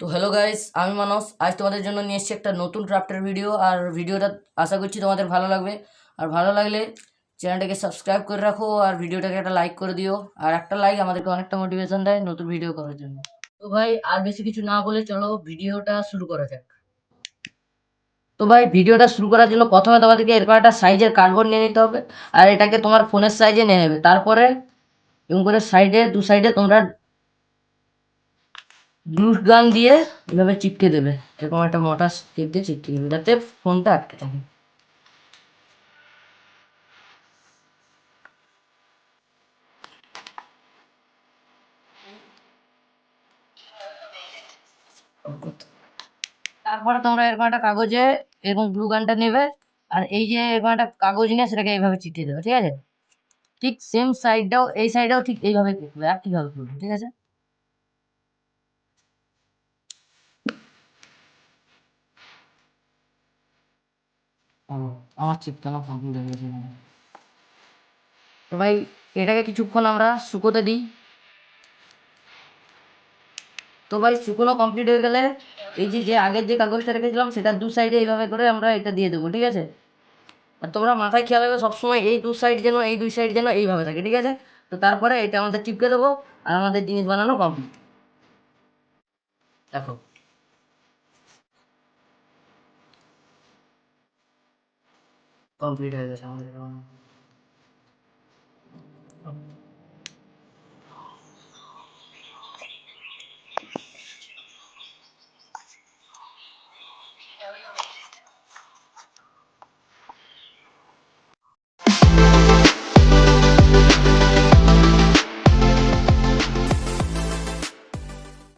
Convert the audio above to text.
তো hello guys আমি মানস। আজ তোমাদের জন্য নিয়ে এসেছি একটা নতুন ক্রাফটের ভিডিও আর ভিডিওটা আশা করছি তোমাদের ভালো লাগবে। আর ভালো লাগলে চ্যানেলটাকে সাবস্ক্রাইব করে রাখো, আর ভিডিওটাকে একটা লাইক করে দিও। আর একটা লাইক আমাদেরকে অনেকটা মোটিভেশন দেয় নতুন ভিডিও করার জন্য। তো ভাই, আর বেশি কিছু না বলে চলো ভিডিওটা শুরু করা যাক। তো ভাই ভিডিওটা শুরু করার জন্য প্রথমে তোমাদেরকে এরকম একটা সাইজের কার্ডবোর্ড নিয়ে নিতে হবে। আর এটাকে তোমার ফোনের সাইজে নিয়ে নেবে। তারপরে এরকম করে সাইডে দু সাইডে তোমরা গ্লু গান দিয়ে এভাবে চিপকে দেবে। এরকম একটা মোটা স্টিক দিয়ে চিপকে দেবে, যাতে ফোনটা আটকে থাকে। তারপরে তোমরা এরকম একটা কাগজে এরকম গ্লু গানটা নেবে, আর এই যে এরকম একটা কাগজ নিয়ে সেটাকে এইভাবে চিটিয়ে দেবে, ঠিক আছে? ঠিক সেম সাইডটাও এই সাইডটাও ঠিক এইভাবে আর করবে, ঠিক আছে? তো ভাই, এটাকে কিছুক্ষণ আমরা শুকোতে দিই। তো ভাই, শুকনো কমপ্লিট হয়ে গেলে এই যে যে আগের যে কাগজটা রেখেছিলাম, সেটা দু সাইডে এইভাবে করে আমরা এটা দিয়ে দেবো, ঠিক আছে? আর তোমরা মাথায় খেয়াল রাখবে, সবসময় এই দু সাইড যেন, এই দুই সাইড যেন এইভাবে থাকে, ঠিক আছে? তো তারপরে এটা আমাদের চিপকে দেবো, আর আমাদের জিনিস বানানো কমপ্লিট দেখো। কমপ্লিট হয়ে গেছে আমাদের এটা বানানো।